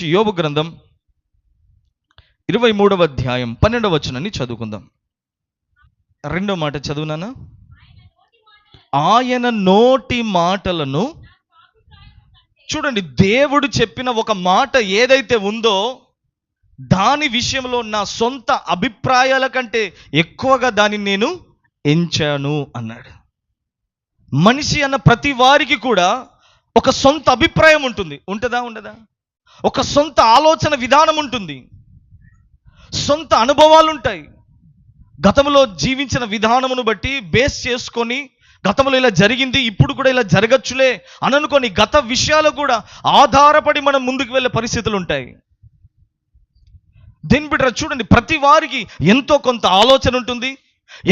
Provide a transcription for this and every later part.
నుంచి యోబు గ్రంథం ఇరవై మూడవ అధ్యాయం పన్నెండవ వచనాన్ని చదువుకుందాం. రెండో మాట చదువునానా ఆయన నోటి మాటలను చూడండి దేవుడు చెప్పిన ఒక మాట ఏదైతే ఉందో దాని విషయంలో నా సొంత అభిప్రాయాల కంటే ఎక్కువగా దానిని నేను ఎంచాను అన్నాడు. మనిషి అన్న ప్రతి వారికి కూడా ఒక సొంత అభిప్రాయం ఉంటుంది. ఉంటుందా ఉండదా? ఒక సొంత ఆలోచన విధానం ఉంటుంది. సొంత అనుభవాలు ఉంటాయి గతంలో జీవించిన విధానమును బట్టి బేస్ చేసుకొని గతంలో ఇలా జరిగింది ఇప్పుడు కూడా ఇలా జరగచ్చులే అని అనుకొని గత విషయాలు కూడా ఆధారపడి మనం ముందుకు వెళ్ళే పరిస్థితులు ఉంటాయి దీని బిడ్డ చూడండి ప్రతి వారికి ఎంతో కొంత ఆలోచన ఉంటుంది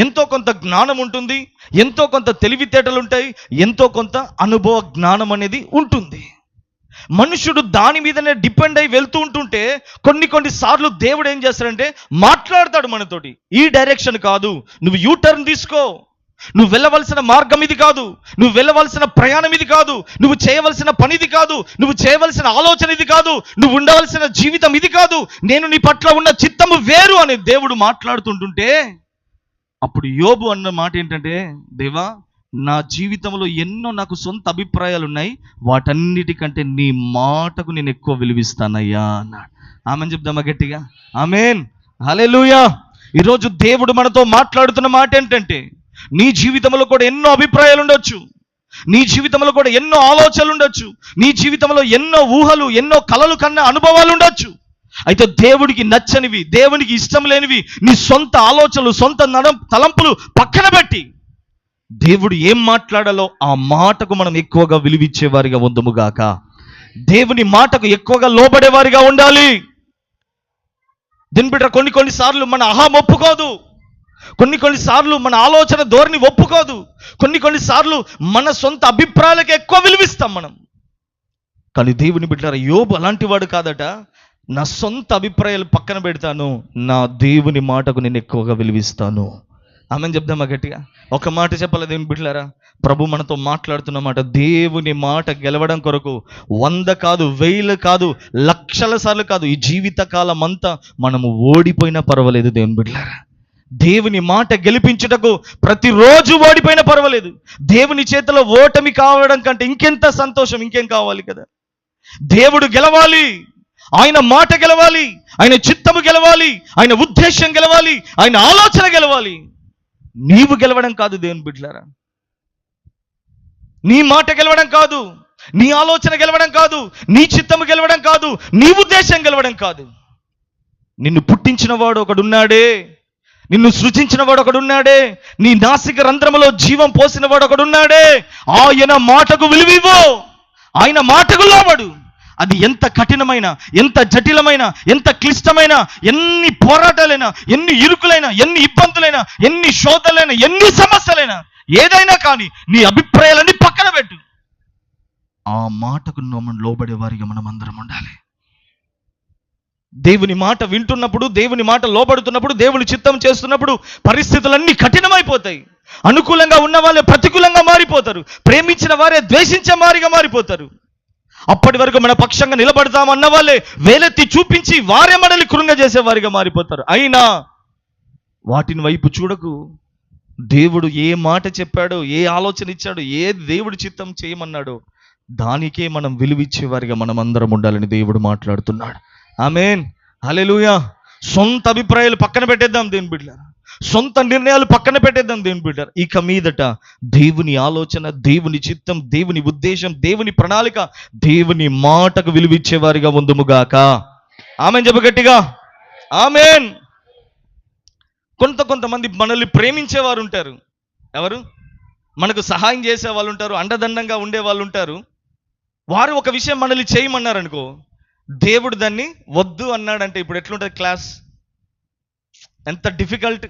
ఎంతో కొంత జ్ఞానం ఉంటుంది ఎంతో కొంత తెలివితేటలు ఉంటాయి ఎంతో కొంత అనుభవ జ్ఞానం అనేది ఉంటుంది. మనుషుడు దాని మీదనే డిపెండ్ అయి వెళ్తూ ఉంటుంటే కొన్ని కొన్ని సార్లు దేవుడు ఏం చేస్తాడంటే మాట్లాడతాడు మనతోటి. ఈ డైరెక్షన్ కాదు. నువ్వు యూ టర్న్ తీసుకో. నువ్వు వెళ్ళవలసిన మార్గం ఇది కాదు. నువ్వు వెళ్ళవలసిన ప్రయాణం ఇది కాదు. నువ్వు చేయవలసిన పని ఇది కాదు. నువ్వు చేయవలసిన ఆలోచన ఇది కాదు. నువ్వు ఉండవలసిన జీవితం ఇది కాదు. నేను నీ పట్ల ఉన్న చిత్తము వేరు అని దేవుడు మాట్లాడుతుంటుంటే అప్పుడు యోబు అన్న మాట ఏంటంటే దేవా నా జీవితంలో ఎన్నో నాకు సొంత అభిప్రాయాలు ఉన్నాయి వాటన్నిటికంటే నీ మాటకు నేను ఎక్కువ విలువిస్తానయ్యా అన్నాడు. ఆమెను చెప్దామా గట్టిగా? ఆమెన్. హలెలుయా ఈరోజు దేవుడు మనతో మాట్లాడుతున్న మాట ఏంటంటే నీ జీవితంలో కూడా ఎన్నో అభిప్రాయాలు ఉండొచ్చు. నీ జీవితంలో కూడా ఎన్నో ఆలోచనలు ఉండొచ్చు. నీ జీవితంలో ఎన్నో ఊహలు ఎన్నో కలలు కన్న అనుభవాలు ఉండొచ్చు. అయితే దేవుడికి నచ్చనివి దేవునికి ఇష్టం లేనివి నీ సొంత ఆలోచనలు సొంత నడం తలంపులు పక్కన పెట్టి దేవుడు ఏం మాట్లాడాలో ఆ మాటకు మనం ఎక్కువగా విలువిచ్చేవారిగా ఉందముగాక దేవుని మాటకు ఎక్కువగా లోబడేవారిగా ఉండాలి. దీని బిడ్డ కొన్ని కొన్ని సార్లు మన అహం ఒప్పుకోదు. కొన్ని కొన్ని సార్లు మన ఆలోచన ధోరణి ఒప్పుకోదు. కొన్ని కొన్ని సార్లు మన సొంత అభిప్రాయాలకు ఎక్కువ విలువిస్తాం మనం. కానీ దేవుని బిడ్డారా యోబు అలాంటి వాడు కాదట. నా సొంత అభిప్రాయాలు పక్కన పెడతాను. నా దేవుని మాటకు నేను ఎక్కువగా విలువిస్తాను. ఆమె చెప్దామా గట్టిగా? ఒక మాట చెప్పాలి దేవుని బిడ్డలారా? ప్రభు మనతో మాట్లాడుతున్న మాట దేవుని మాట గెలవడం కొరకు వంద కాదు వేలు కాదు లక్షల సార్లు కాదు ఈ జీవిత కాలం అంతా మనము ఓడిపోయినా పర్వాలేదు దేవుని బిడ్డలారా. దేవుని మాట గెలిపించుటకు ప్రతిరోజు ఓడిపోయినా పర్వాలేదు. దేవుని చేతిలో ఓటమి కావడం కంటే ఇంకెంత సంతోషం ఇంకేం కావాలి కదా? దేవుడు గెలవాలి ఆయన మాట గెలవాలి ఆయన చిత్తము గెలవాలి ఆయన ఉద్దేశం గెలవాలి ఆయన ఆలోచన గెలవాలి. నీవు గెలవడం కాదు దేవుని బిడ్డలారా. నీ మాట గెలవడం కాదు నీ ఆలోచన గెలవడం కాదు నీ చిత్తము గెలవడం కాదు నీ ఉద్దేశం గెలవడం కాదు. నిన్ను పుట్టించిన వాడు ఒకడున్నాడే నిన్ను సృజించిన వాడు ఒకడున్నాడే నీ నాసిక రంధ్రములో జీవం పోసిన వాడు ఒకడున్నాడే ఆయన మాటకు విలువివ్వు ఆయన మాటకు లోబడు. అది ఎంత కఠినమైన ఎంత జటిలమైన ఎంత క్లిష్టమైన ఎన్ని పోరాటాలైనా ఎన్ని ఇరుకులైనా ఎన్ని ఇబ్బందులైనా ఎన్ని శోధలైనా ఎన్ని సమస్యలైనా ఏదైనా కానీ నీ అభిప్రాయాలన్నీ పక్కన పెట్టు. ఆ మాటకు మనం లోబడే వారిగా మనం అందరం ఉండాలి. దేవుని మాట వింటున్నప్పుడు దేవుని మాట లోబడుతున్నప్పుడు దేవుని చిత్తం చేస్తున్నప్పుడు పరిస్థితులన్నీ కఠినమైపోతాయి. అనుకూలంగా ఉన్న వాళ్ళే ప్రతికూలంగా మారిపోతారు. ప్రేమించిన వారే ద్వేషించే మారిగా మారిపోతారు. అప్పటి వరకు మన పక్షంగా నిలబడతామన్న వాళ్ళే వేలెత్తి చూపించి వారే మనల్ని కృంగజేసేవారిగా మారిపోతారు. అయినా వాటిని వైపు చూడకు. దేవుడు ఏ మాట చెప్పాడో ఏ ఆలోచన ఇచ్చాడో ఏ దేవుడి చిత్తం చేయమన్నాడో దానికే మనం విలువిచ్చే వారిగా మనం అందరం ఉండాలని దేవుడు మాట్లాడుతున్నాడు. ఆమెన్. హల్లెలూయా. సొంత అభిప్రాయాలు పక్కన పెట్టేద్దాం దేని బిడ్డారు సొంత నిర్ణయాలు పక్కన పెట్టేద్దాం దేవుని బిడ్డారు. ఇక మీదట దేవుని ఆలోచన దేవుని చిత్తం దేవుని ఉద్దేశం దేవుని ప్రణాళిక దేవుని మాటకు విలువిచ్చేవారిగా ఉందుముగాక. ఆమెన్ చెప్పగట్టిగా? ఆమెన్. కొంత కొంతమంది మనల్ని ప్రేమించేవారు ఉంటారు. ఎవరు? మనకు సహాయం చేసే వాళ్ళు ఉంటారు అండదండంగా ఉండే వాళ్ళు ఉంటారు. వారు ఒక విషయం మనల్ని చేయమన్నారు అనుకో దేవుడు దాన్ని వద్దు అన్నాడంటే ఇప్పుడు ఎట్లుంటుంది క్లాస్? ఎంత డిఫికల్ట్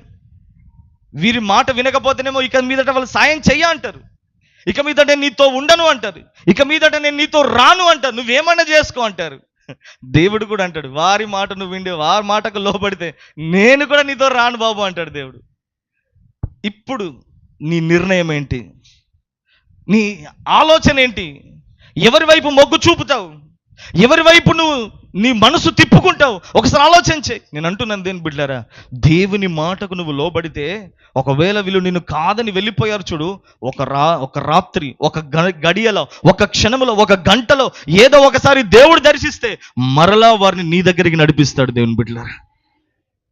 వీరి మాట వినకపోతేనేమో ఇక మీదట వాళ్ళు సాయం చెయ్య అంటారు. ఇక మీదట నేను నీతో ఉండను అంటారు. ఇక మీదట నేను నీతో రాను అంటారు. నువ్వేమన్నా చేసుకో అంటారు. దేవుడు కూడా అంటాడు వారి మాట నువ్వు విండి వారి మాటకు లోపడితే నేను కూడా నీతో రాను బాబు అంటాడు దేవుడు. ఇప్పుడు నీ నిర్ణయం ఏంటి? నీ ఆలోచన ఏంటి? ఎవరి వైపు మొగ్గు చూపుతావు? ఎవరి వైపు నువ్వు నీ మనసు తిప్పుకుంటావు. ఒకసారి ఆలోచించే. నేను అంటున్నాను దేని బిడ్డారా దేవుని మాటకు నువ్వు లోబడితే ఒకవేళ వీళ్ళు నిన్ను కాదని వెళ్ళిపోయారు చూడు ఒక రా ఒక రాత్రి ఒక గడియలో ఒక క్షణములో ఒక గంటలో ఏదో ఒకసారి దేవుడు దర్శిస్తే మరలా వారిని నీ దగ్గరికి నడిపిస్తాడు దేవుని బిడ్డలారా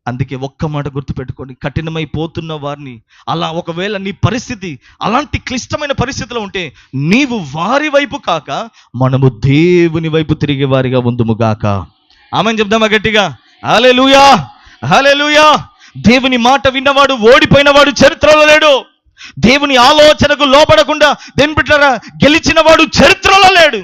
అందుకే ఒక్క మాట గుర్తుపెట్టుకోండి. కఠినమైపోతున్న వారిని అలా ఒకవేళ నీ పరిస్థితి అలాంటి క్లిష్టమైన పరిస్థితిలో ఉంటే నీవు వారి వైపు కాక మనము దేవుని వైపు తిరిగే వారిగా ఉందుము గాక. ఆమెను చెప్దామా గట్టిగా? హల్లెలూయా! హల్లెలూయా! దేవుని మాట విన్నవాడు ఓడిపోయినవాడు చరిత్రలో లేడు. దేవుని ఆలోచనకు లోపడకుండా దేని పెట్టారా గెలిచినవాడు చరిత్రలో లేడు.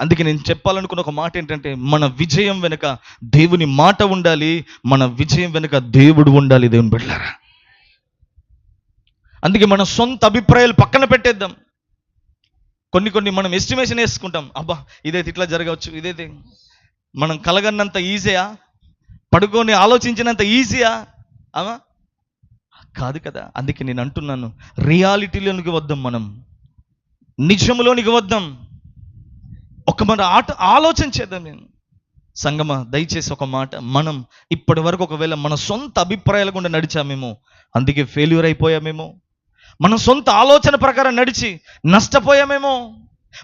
అందుకే నేను చెప్పాలనుకున్న ఒక మాట ఏంటంటే మన విజయం వెనుక దేవుని మాట ఉండాలి మన విజయం వెనుక దేవుడు ఉండాలి దేవుని బిడ్డారా అందుకే మన సొంత అభిప్రాయాలు పక్కన పెట్టేద్దాం. కొన్ని కొన్ని మనం ఎస్టిమేషన్ వేసుకుంటాం. అబ్బా ఇదైతే ఇట్లా జరగవచ్చు ఇదైతే మనం కలగన్నంత ఈజీయా పడుకొని ఆలోచించినంత ఈజీయా అవా కాదు కదా అందుకే నేను అంటున్నాను రియాలిటీలోనికి వద్దాం మనం. నిజంలోనికి వద్దాం. ఒక మన ఆట ఆలోచన చేద్దాం నేను. సంగమ దయచేసి ఒక మాట. మనం ఇప్పటి వరకు ఒకవేళ మన సొంత అభిప్రాయాల గుండా నడిచామేమో అందుకే ఫెయిల్యూర్ అయిపోయామేమో మన సొంత ఆలోచన ప్రకారం నడిచి నష్టపోయామేమో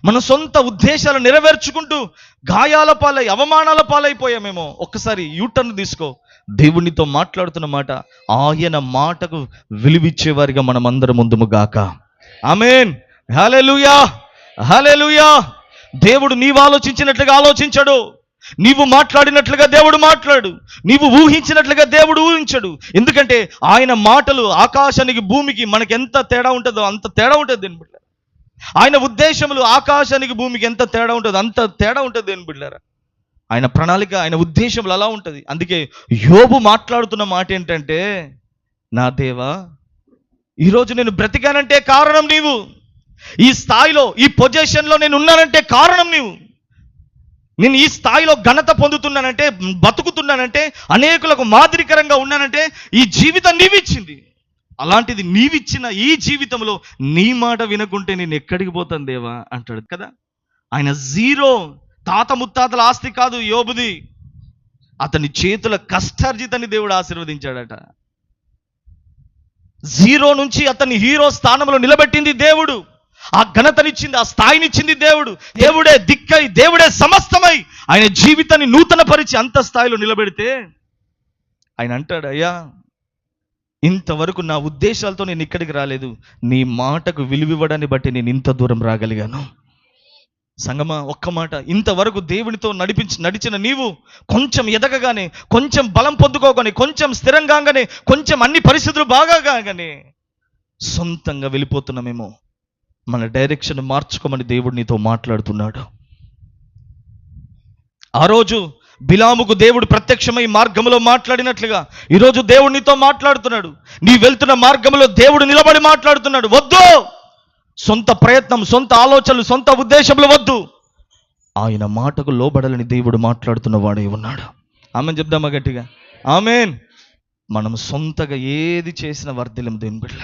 మన సొంత ఉద్దేశాలు నెరవేర్చుకుంటూ గాయాల పాలై అవమానాల పాలైపోయామేమో ఒక్కసారి యూటర్న్ తీసుకో. దేవునితో మాట్లాడుతున్న మాట ఆయన మాటకు విలువిచ్చేవారిగా మనం అందరం ముందుము గాక. ఆమెన్ హల్లెలూయా లూయా దేవుడు నీవు ఆలోచించినట్లుగా ఆలోచించడు. నీవు మాట్లాడినట్లుగా దేవుడు మాట్లాడు. నీవు ఊహించినట్లుగా దేవుడు ఊహించడు. ఎందుకంటే ఆయన మాటలు ఆకాశానికి భూమికి మనకి ఎంత తేడా ఉంటుందో అంత తేడా ఉంటుంది దేని బిడ్డ ఆయన ఉద్దేశములు ఆకాశానికి భూమికి ఎంత తేడా ఉంటుందో అంత తేడా ఉంటుంది దేని బిడ్డారా. ఆయన ప్రణాళిక ఆయన ఉద్దేశములు అలా ఉంటుంది. అందుకే యోబు మాట్లాడుతున్న మాట ఏంటంటే నా దేవా ఈరోజు నేను బ్రతికానంటే కారణం నీవు. ఈ స్థాయిలో ఈ పొజిషన్లో నేను ఉన్నానంటే కారణం నీవు. నేను ఈ స్థాయిలో ఘనత పొందుతున్నానంటే బతుకుతున్నానంటే అనేకులకు మాదిరికరంగా ఉన్నానంటే ఈ జీవితం నీవిచ్చింది. అలాంటిది నీవిచ్చిన ఈ జీవితంలో నీ మాట వినకుంటే నేను ఎక్కడికి పోతాను దేవా అంటాడు కదా. ఆయన జీరో తాత ముత్తాతల ఆస్తి కాదు యోబుది. అతని చేతుల కష్టార్జితని దేవుడు ఆశీర్వదించాడట. జీరో నుంచి అతని హీరో స్థానంలో నిలబెట్టింది దేవుడు. ఆ ఘనతనిచ్చింది ఆ స్థాయినిచ్చింది దేవుడు. దేవుడే దిక్కై దేవుడే సమస్తమై ఆయన జీవితాన్ని నూతన పరిచి అంత స్థాయిలో నిలబెడితే ఆయన అంటాడు అయ్యా ఇంతవరకు నా ఉద్దేశాలతో నేను ఇక్కడికి రాలేదు. నీ మాటకు విలువివ్వడాన్ని బట్టి నేను ఇంత దూరం రాగలిగాను. సంగమా ఒక్క మాట ఇంతవరకు దేవునితో నడిపించి నడిచిన నీవు కొంచెం ఎదగగానే కొంచెం బలం పొందుకోగానే కొంచెం స్థిరంగానే కొంచెం అన్ని పరిస్థితులు బాగా కాగానే సొంతంగా వెళ్ళిపోతున్నామేమో. మన డైరెక్షన్ మార్చుకోమని దేవుడు నీతో మాట్లాడుతున్నాడు. ఆ రోజు బిలాముకు దేవుడు ప్రత్యక్షమై మార్గంలో మాట్లాడినట్లుగా ఈరోజు దేవుడు నీతో మాట్లాడుతున్నాడు. నీ వెళ్తున్న మార్గంలో దేవుడు నిలబడి మాట్లాడుతున్నాడు. వద్దు! సొంత ప్రయత్నం సొంత ఆలోచనలు సొంత ఉద్దేశములు వద్దు. ఆయన మాటకు లోబడలని దేవుడు మాట్లాడుతున్న వాడే ఉన్నాడు. ఆమె చెప్దామా గట్టిగా? ఆమెన్! మనం సొంతగా ఏది చేసిన వర్ధిలం దేని బిడ్డ